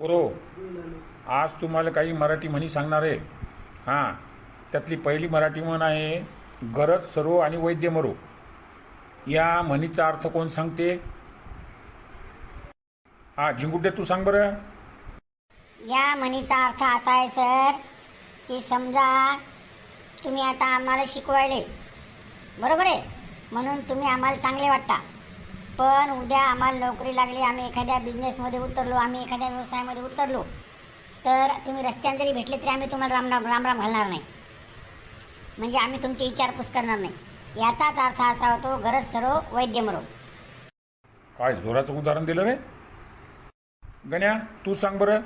पुरो आज तुम्हाला काही मराठी म्हणी सांगणार आहे. हां त्यातली पहिली मराठी म्हण आहे गरज सरो आणि वैद्य मरो. या म्हणीचा अर्थ कोण सांगते? हा झिंगुड्डे तू सांग बरं. या म्हणीचा अर्थ असा आहे सर की समजा तुम्ही आता आम्हाला शिकवायले. बरोबर आहे? म्हणून तुम्ही आम्हाला चांगले वाटता. पण उद्या आम्हाला नोकरी लागली आम्ही एखाद्या बिझनेसमध्ये उतरलो आम्ही एखाद्या व्यवसायामध्ये उतरलो तर तुम्ही रस्त्याने जरी भेटले तरी आम्ही तुम्हाला राम राम राम राम घालणार नाही. म्हणजे आम्ही तुमची विचारपूस करणार नाही. याचाच अर्थ असा होतो गरज सरो वैद्य मरो. काय जोराचं उदाहरण दिलं रे? गण्या तू सांग बरं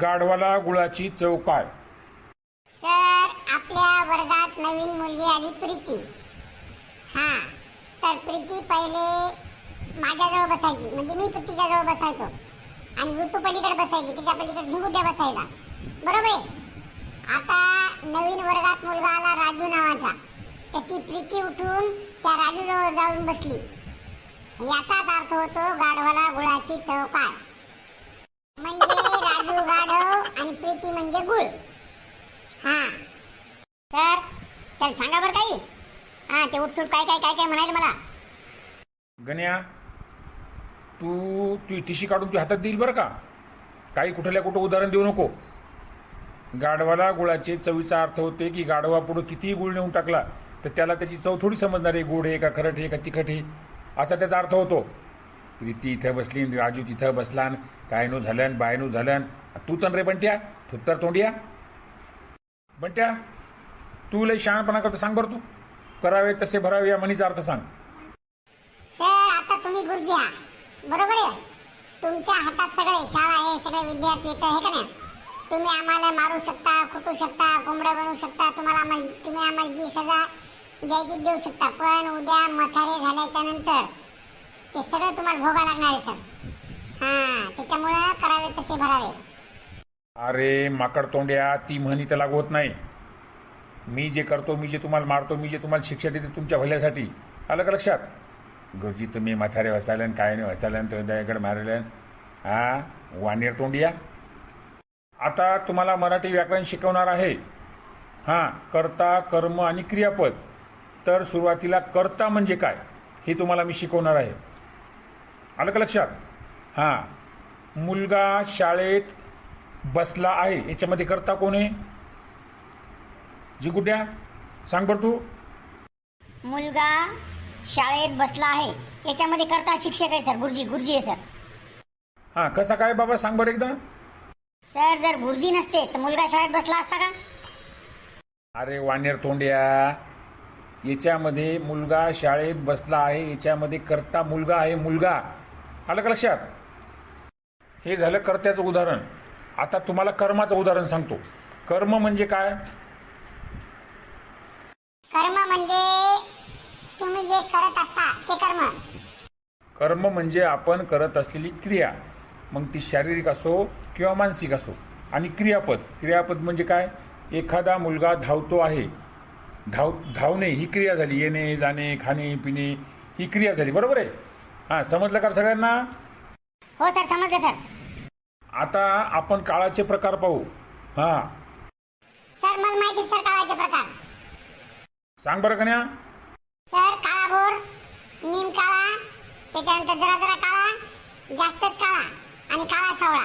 गाढवाला गुळाची चव काय? सर आपल्या वर्गात नवीन मुलगी आली प्रीती. हा तर प्रीती पहिले माझ्याजवळ बसायची. म्हणजे मी तिच्या जवळ बसायचो. आणि ऋतू पलीकडे बसायची. तिच्या पलीकडे झिंगुट्या बसायचा. बरोबर आहे? आता नवीन वर्गात मुलगा आला राजू नावाचा. तर ती प्रीती उठून त्या राजूजवळ जाऊन बसली. याचाच अर्थ होतो गाढवाला गुळाची चव काय म्हणजे राजू गाढव आणि प्रीती म्हणजे गुळ. हा. तर त्याला सांगा बरं काही. हा ते उठसूट काय काय काय काय म्हणाले मला? गण्या तू तू टिशी काढून तू हातात देईल बरं का? काही कुठल्या कुठं उदाहरण देऊ नको. गाढवाला गुळाचे चवीचा अर्थ होते की गाढवा पुढं कितीही गुळ नेऊन टाकला तर त्याला त्याची चव थोडी समजणार आहे गोड आहे का खरट आहे का तिखट आहे असा त्याचा अर्थ होतो. प्रीती इथं बसली आणि राजू तिथं बसला आणि काय नो झालं बाय झालं तू तन रे बंट्या थुत्तर तोंडिया. बंट्या तू लय शहाणपणा करतो सांग बरं तू. करावे तसे भरावे या म्हणीचा अर्थ सांग. सर आता तुम्ही गुरुजी बरोबर आहे. तुमच्या हातात सगळे शाळा आहे सगळे विद्यार्थी येतं हे का नाही? तुम्ही आम्हाला मारू शकता कुटू शकता कोंबड्या बनवू शकता तुम्हाला तुम्ही आम्हाला जी सजा द्यायची देऊ शकता. पण उद्या मथारे झाल्याच्यानंतर ते सगळं तुम्हाला भोगा लागणार आहे सर. हा त्याच्यामुळं करावे तसे भरावे. अरे माकड तोंड्या ती म्हणी त्याला होत नाही. मी जे करतो मी जे तुम्हाला मारतो मी जे तुम्हाला शिक्षा देते तुमच्या भल्यासाठी. आलं का लक्षात? गुरुजी तुम्ही म्हातारे वसायलन काय नाही वसायलन तुम्ही दयागड मारलन हा? वानेर तोंडिया? आता तुम्हाला मराठी व्याकरण शिकवणार आहे. हां कर्ता कर्म आणि क्रियापद. तर सुरुवातीला कर्ता म्हणजे काय हे तुम्हाला मी शिकवणार आहे. आलं का लक्षात? हां. मुलगा शाळेत बसला आहे. याच्यामध्ये करता कोण आहे? जी कुठ्या सांग बरं तू. मुलगा शाळेत बसला आहे. याच्यामध्ये करता शिक्षक आहे सर. गुरुजी गुरुजी आहे सर. हां कसा काय बाबा? सांग बरं एकदा. सर जर गुरुजी नसते तर मुलगा शाळेत बसला असता का? अरे वानेर तोंड्या. याच्यामध्ये मुलगा शाळेत बसला आहे याच्यामध्ये करता मुलगा आहे मुलगा. आलं का लक्षात? हे झालं कर्त्याचं उदाहरण. आता तुम्हाला कर्माचं उदाहरण सांगतो. कर्म म्हणजे काय कर्म म्हणजे करत असता ते कर्म. कर्म म्हणजे आपण करत असलेली क्रिया. मग ती शारीरिक असो किंवा मानसिक असो. आणि क्रियापद. क्रियापद म्हणजे काय? एखादा मुलगा धावतो आहे. धाव धावणे ही क्रिया झाली. येणे जाणे खाणे पिणे ही क्रिया झाली. बरोबर आहे? हां समजलं का सगळ्यांना? हो सर समजलं सर. आता आपण काळाचे प्रकार पाहू. हां. सर मला माहिती सर काळाचे प्रकार. सांग बरं कन्या. भोर नीम काळा त्याच्यानंतर जरा जरा काळा जास्तच काळा आणि काळा सावळा.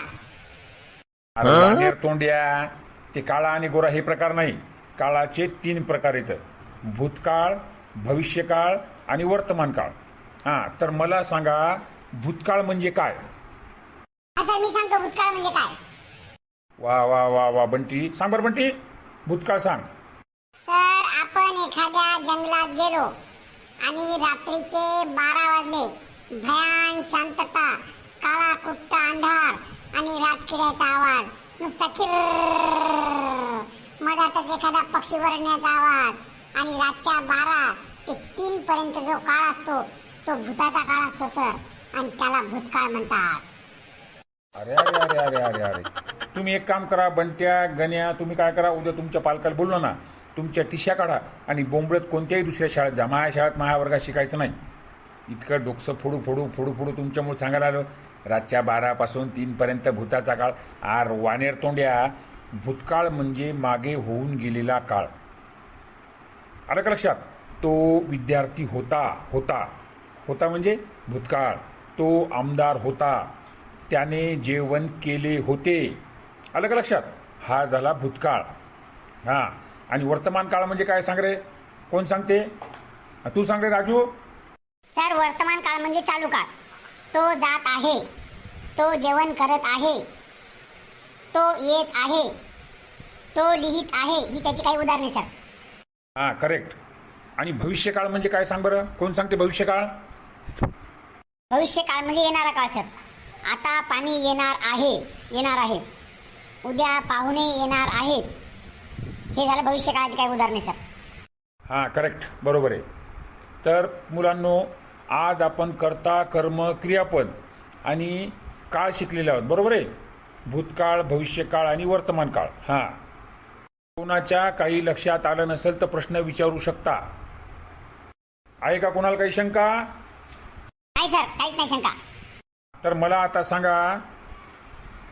अरे वानेर तोंड्या ते काळा आणि गोरा हे प्रकार नाही. काळाचे तीन प्रकार येतं. भूतकाळ भविष्यकाळ आणि वर्तमान काळ हां तर मला सांगा भूतकाळ म्हणजे काय? हा सर मी सांगतो भूतकाळ म्हणजे काय? वा वा वा वा बंटी. सांग बरं बंटी भूतकाळ सांग. सर आपण एखाद्या जंगलात गेलो. आणि रात्रीचे बारा वाजले. भयान शांतता काळा कुट्टा अंधार आणि रातकिड्याचा आवाज. नुसता किर मधातच एखादा पक्षी वरण्याचा आवाज. आणि रातच्या बारा ते तीन पर्यंत जो काळ असतो तो भूताचा काळ असतो सर. आणि त्याला भूतकाळ म्हणतात. अरे अरे अरे अरे अरे अरे. तुम्ही एक काम करा बंट्या गण्या तुम्ही काय करा उद्या तुमच्या पालकाला बोललो ना. तुमच्या टिश्या काढा आणि बोंबळत कोणत्याही दुसऱ्या शाळेत जा. माझ्या शाळेत माझ्या वर्गात शिकायचं नाही. इतकं डोकसं फोडू फोडू फोडू फोडू तुमच्यामुळे सांगायला आलं. रातच्या बारापासून तीनपर्यंत भूताचा काळ. आर वानेर तोंड्या. भूतकाळ म्हणजे मागे होऊन गेलेला काळ. आलं का लक्षात? तो विद्यार्थी होता होता. होता म्हणजे भूतकाळ. तो आमदार होता. त्याने जेवण केले होते. आलं का लक्षात? हा झाला भूतकाळ. हां. आणि वर्तमान काळ म्हणजे काय सांग रे? कोण सांगते? तू सांग रे राजू. सर वर्तमान काळ म्हणजे चालू काळ. तो जात आहे. तो जेवण करत आहे. तो येत आहे. तो लिहित आहे. ही त्याची काही उदाहरणे सर. हां करेक्ट आणि भविष्यकाळ म्हणजे काय सांग बरं? कोण सांगते भविष्यकाळ? भविष्य काळ म्हणजे येणारा काळ सर. आता पाणी येणार आहे. येणार आहे. उद्या पाहुणे येणार आहेत. हे झालं भविष्य काळाची काही उदाहरणे सर. हां करेक्ट बरोबर आहे. तर मुलांनो आज आपण कर्ता कर्म क्रियापद आणि काळ शिकलेले आहोत. बरोबर आहे? भूतकाळ भविष्यकाळ आणि वर्तमान काळ हां. कोणाच्या काही लक्षात आलं नसेल तर प्रश्न विचारू शकता. आहे का कोणाला काही शंका? नाही सर. काहीच नाही शंका. तर मला आता सांगा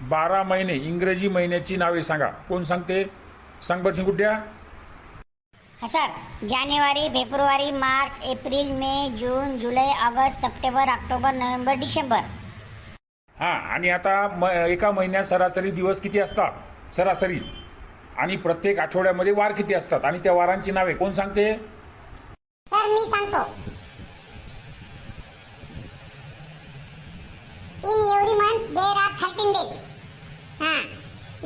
बारा महिने इंग्रजी महिन्याची नावे सांगा. कोण सांगते? सांग बरं चिंकुट्या हा सर जानेवारी फेब्रुवारी मार्च एप्रिल मे जून जुलै ऑगस्ट सप्टेंबर ऑक्टोबर नोव्हेंबर डिसेंबर. हां आणि आता म एका महिन्यात सरासरी दिवस किती असतात? सरासरी. आणि प्रत्येक आठवड्यामध्ये वार किती असतात? आणि त्या वारांची नावे कोण सांगते? सर मी सांगतो. In every month there are thirteen days हां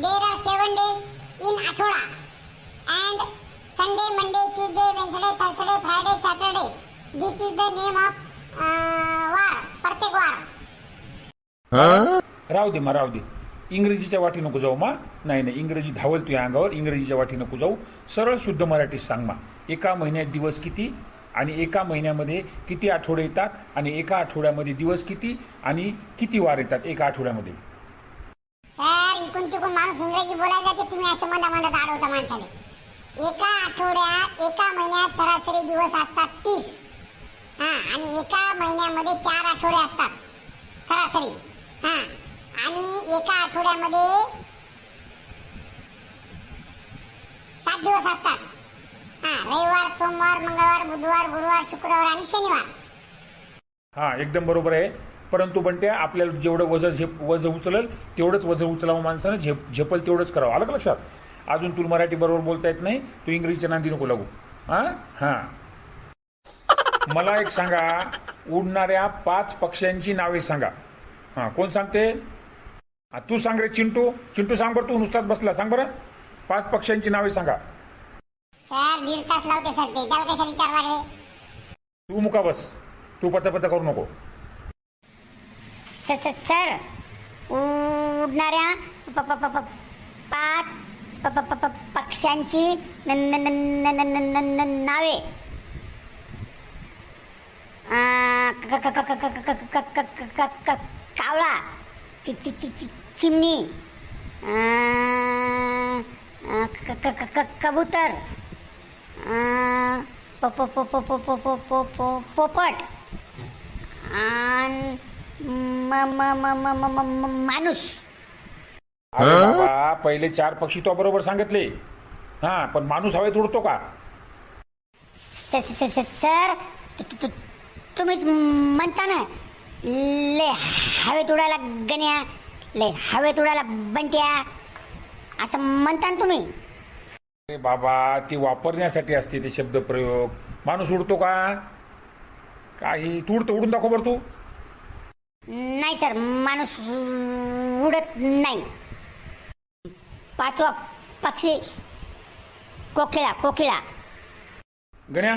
there are seven days in आठवडा and Sunday Monday Tuesday Wednesday Thursday Friday Saturday this is the name of वार प्रत्येक वार राहू दे मा राहू दे. इंग्रजीच्या वाटी नको जाऊ मा. नाही नाही इंग्रजी धावल तुझ्या अंगावर इंग्रजीच्या वाटी नको जाऊ. सरळ शुद्ध मराठीत सांग मा. एका महिन्यात दिवस किती आणि एका महिन्यामध्ये किती आठवडे येतात आणि एका आठवड्यामध्ये दिवस किती आणि किती वार येतात एका आठवड्यामध्ये? माणूस इंग्रजी बोलायला जाते तुम्ही असं मधा मधात अडवता माणसाने एका आठवड्यात एका महिन्यात सरासरी दिवस असतात तीस. हा आणि एका महिन्यामध्ये चार आठवडे असतात. सरासरी. हा आणि एका आठवड्यामध्ये सात दिवस असतात. हा रविवार सोमवार मंगळवार बुधवार गुरुवार शुक्रवार आणि शनिवार. हां एकदम बरोबर आहे. परंतु बनते आपल्याला जेवढं वजन झेप वजन उचलल तेवढंच वजन उचलावं माणसानं झेप झेपल तेवढंच करावं. आलं का लक्षात? अजून तुला मराठी बरोबर बोलता येत नाही तू इंग्रजीच्या नांदी नको लागू. हां? हां. मला एक सांगा उडणाऱ्या पाच पक्ष्यांची नावे सांगा. हां कोण सांगते? हा, तू सांग रे चिंटू. चिंटू सांग बरं तू नुसताच बसला. सांग बरं. पाच पक्ष्यांची नावे सांगा. सर दीड तास लावते सर ते. त्याला कशाला विचार लागले? तू मुका बस. तू पचापचा करू नको. स- स- सर उडणाऱ्या प- प- प- पाच प- प- प- प- पक्ष्यांची न- न- न- न- न- न- न- न- नावे कावळा चि चि चि चि चिमणी कबूतर प- प- प- प- प- प- प- प- प- पोपट माणूस. अरे बाबा पहिले चार पक्षी तो बरोबर सांगितले. हा पण माणूस हवेत उडतो का? स- स- स- सर तुम्हीच म्हणता ना ले हवेत उडायला गण्या ले हवेत उडायला बंट्या असं म्हणता ना तुम्ही. अरे बाबा ती वापरण्यासाठी असते ते शब्दप्रयोग माणूस उडतो का? काही तू उडतो उडून दाखव बरं तू. नाही सर माणूस उडत नाही. पाचवा पक्षी कोकिळा कोकिळा. गण्या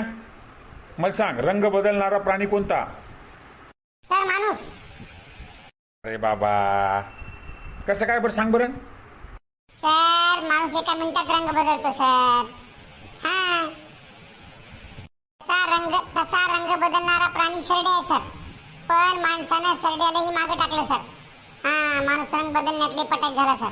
मला सांग रंग बदलणारा प्राणी कोणता? सर माणूस. अरे बाबा. कसं काय बरं सांग बरं. सर माणूस एका मिनिटात रंग बदलतो सर. हा. तसा रंग तसा रंग बदलणारा प्राणी सरडे आहे सर. पण माणसानं सरड्यालाही मागे टाकलं सर. हा माणूस रंग बदलण्यातले पटक झाला सर.